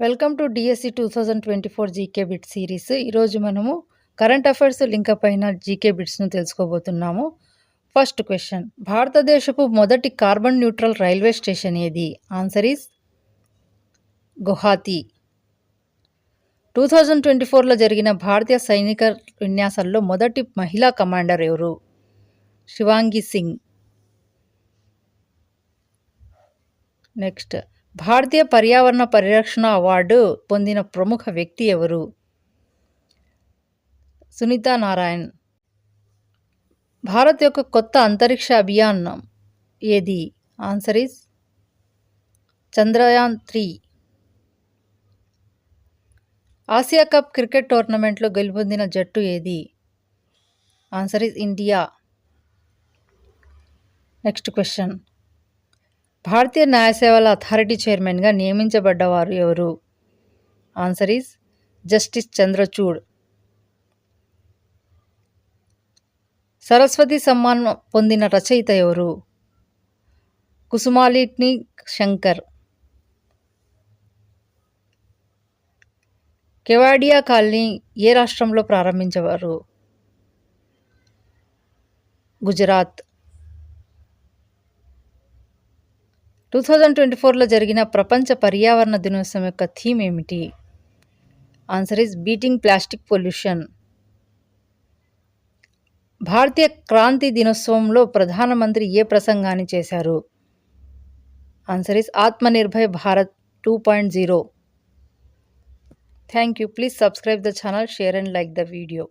Welcome to DSC two thousand twenty four GK bit series ఈరోజు మనము current affairs link అయిన GK బిట్స్ను తెలుసుకోబోతున్నాము. ఫస్ట్ క్వశ్చన్ భారతదేశపు మొదటి కార్బన్ న్యూట్రల్ రైల్వే స్టేషన్ ఏది? Answer is Guwahati two thousand twenty ఫోర్లో జరిగిన భారతీయ సైనిక విన్యాసాల్లో మొదటి మహిళా కమాండర్ ఎవరు? శివాంగి సింగ్. నెక్స్ట్ భారతీయ పర్యావరణ పరిరక్షణ అవార్డు పొందిన ప్రముఖ వ్యక్తి ఎవరు? సునీత నారాయణ్. భారత్ యొక్క కొత్త అంతరిక్ష అభియాన్ ఏది? Answer is Chandrayaan three. Asia cup cricket టోర్నమెంట్లో గెలుపొందిన జట్టు ఏది? Answer is India. Next question. భారతీయ న్యాయసేవల అథారిటీ చైర్మన్గా నియమించబడ్డవారు ఎవరు? Answer is justice Chandrachud. Saraswati Samman పొందిన రచయిత ఎవరు? కుసుమాలిట్ని శంకర్. కెవాడియా కాలనీ ఏ రాష్ట్రంలో ప్రారంభించేవారు? గుజరాత్. టూ థౌజండ్ ట్వంటీ ఫోర్లో జరిగిన ప్రపంచ పర్యావరణ దినోత్సవం యొక్క థీమ్ ఏమిటి? Answer is beating plastic pollution. భారతీయ క్రాంతి దినోత్సవంలో ప్రధానమంత్రి ఏ ప్రసంగాన్ని చేశారు? Answer is Atmanirbhar Bharat two point zero. Thank you. Please subscribe the channel share and like the video.